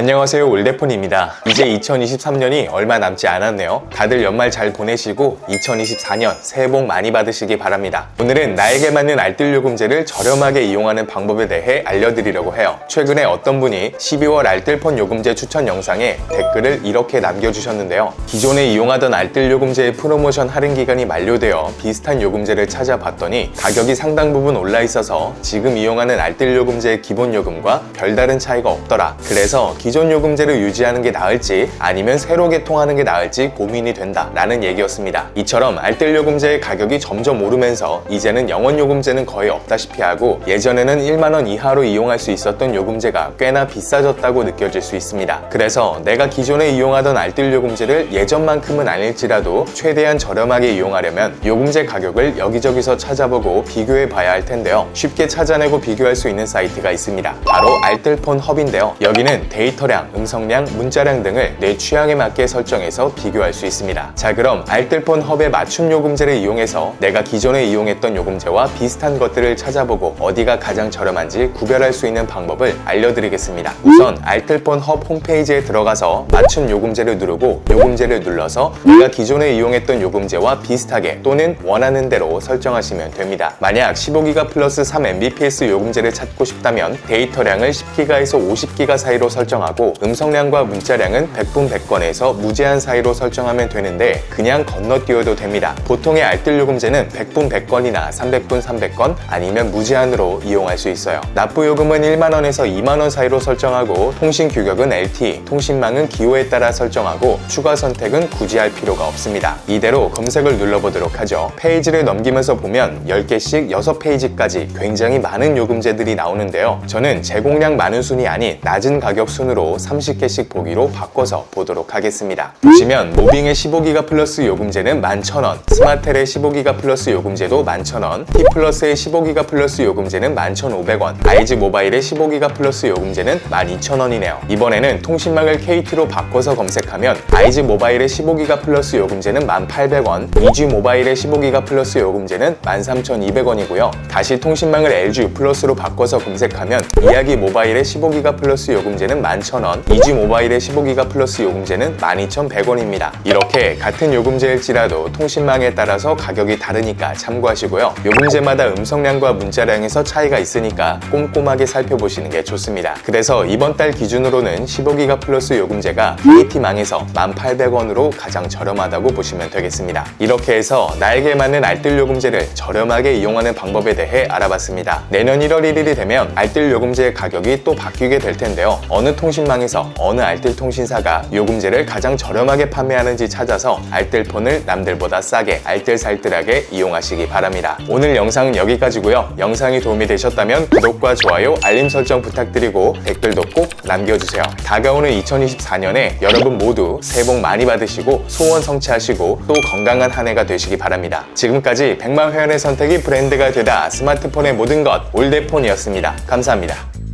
안녕하세요 올데폰입니다. 이제 2023년이 얼마 남지 않았네요. 다들 연말 잘 보내시고 2024년 새해 복 많이 받으시기 바랍니다. 오늘은 나에게 맞는 알뜰 요금제를 저렴하게 이용하는 방법에 대해 알려드리려고 해요. 최근에 어떤 분이 12월 알뜰폰 요금제 추천 영상에 댓글을 이렇게 남겨주셨는데요. 기존에 이용하던 알뜰 요금제의 프로모션 할인 기간이 만료되어 비슷한 요금제를 찾아봤더니 가격이 상당 부분 올라 있어서 지금 이용하는 알뜰 요금제의 기본 요금과 별다른 차이가 없더라. 그래서 기존 요금제를 유지하는 게 나을지 아니면 새로 개통하는 게 나을지 고민이 된다. 라는 얘기였습니다. 이처럼 알뜰 요금제의 가격이 점점 오르면서 이제는 영원 요금제는 거의 없다시피 하고 예전에는 1만원 이하로 이용할 수 있었던 요금제가 꽤나 비싸졌다고 느껴질 수 있습니다. 그래서 내가 기존에 이용하던 알뜰 요금제를 예전만큼은 아닐지라도 최대한 저렴하게 이용하려면 요금제 가격을 여기저기서 찾아보고 비교해 봐야 할 텐데요. 쉽게 찾아내고 비교할 수 있는 사이트가 있습니다. 바로 알뜰폰 헙인데요. 여기는 데이터 량, 음성량, 문자량 등을 내 취향에 맞게 설정해서 비교할 수 있습니다. 자 그럼 알뜰폰 헙의 맞춤 요금제를 이용해서 내가 기존에 이용했던 요금제와 비슷한 것들을 찾아보고 어디가 가장 저렴한지 구별할 수 있는 방법을 알려드리겠습니다. 우선 알뜰폰 헙 홈페이지에 들어가서 맞춤 요금제를 누르고 요금제를 눌러서 내가 기존에 이용했던 요금제와 비슷하게 또는 원하는 대로 설정하시면 됩니다. 만약 15기가 플러스 3mbps 요금제를 찾고 싶다면 데이터량을 10기가에서 50기가 사이로 설정 하고 음성량과 문자량은 100분 100건에서 무제한 사이로 설정하면 되는데 그냥 건너뛰어도 됩니다. 보통의 알뜰 요금제는 100분 100건이나 300분 300건 아니면 무제한으로 이용할 수 있어요. 납부 요금은 1만원에서 2만원 사이로 설정하고 통신 규격은 LTE, 통신망은 기호에 따라 설정하고 추가 선택은 굳이 할 필요가 없습니다. 이대로 검색을 눌러보도록 하죠. 페이지를 넘기면서 보면 10개씩 6페이지까지 굉장히 많은 요금제들이 나오는데요. 저는 제공량 많은 순이 아닌 낮은 가격 순으로 30개씩 보기로 바꿔서 보도록 하겠습니다. 보시면 모빙의 15기가 플러스 요금제는 11,000원, 스마텔의 15기가 플러스 요금제도 11,000원, T 플러스의 15기가 플러스 요금제는 11,500원, 아이즈 모바일의 15기가 플러스 요금제는 12,000원이네요. 이번에는 통신망을 KT로 바꿔서 검색하면 아이즈 모바일의 15기가 플러스 요금제는 1,800원, 이지 모바일의 15기가 플러스 요금제는 13,200원이고요. 다시 통신망을 LG 플러스로 바꿔서 검색하면 이야기 모바일의 15기가 플러스 요금제는 11,000원, 이지 모바일의 15기가 플러스 요금제는 12,100원입니다. 이렇게 같은 요금제일지라도 통신망에 따라서 가격이 다르니까 참고하시고요. 요금제마다 음성량과 문자량에서 차이가 있으니까 꼼꼼하게 살펴보시는 게 좋습니다. 그래서 이번 달 기준으로는 15기가 플러스 요금제가 KT망에서 1,800원으로 가장 저렴하다고 보시면 되겠습니다. 이렇게 해서 나에게 맞는 알뜰 요금제를 저렴하게 이용하는 방법에 대해 알아봤습니다. 내년 1월 1일이 되면 알뜰 요금제의 가격이 또 바뀌게 될 텐데요. 어느 통신망에서 어느 알뜰 통신사가 요금제를 가장 저렴하게 판매하는지 찾아서 알뜰폰을 남들보다 싸게 알뜰살뜰하게 이용하시기 바랍니다. 오늘 영상은 여기까지고요. 영상이 도움이 되셨다면 구독과 좋아요, 알림 설정 부탁드리고 댓글도 꼭 남겨주세요. 다가오는 2024년에 여러분 모두 새해 복 많이 받으시고 소원 성취하시고 또 건강한 한 해가 되시기 바랍니다. 지금까지 100만 회원의 선택이 브랜드가 되다 스마트폰의 모든 것 올데폰이었습니다. 감사합니다.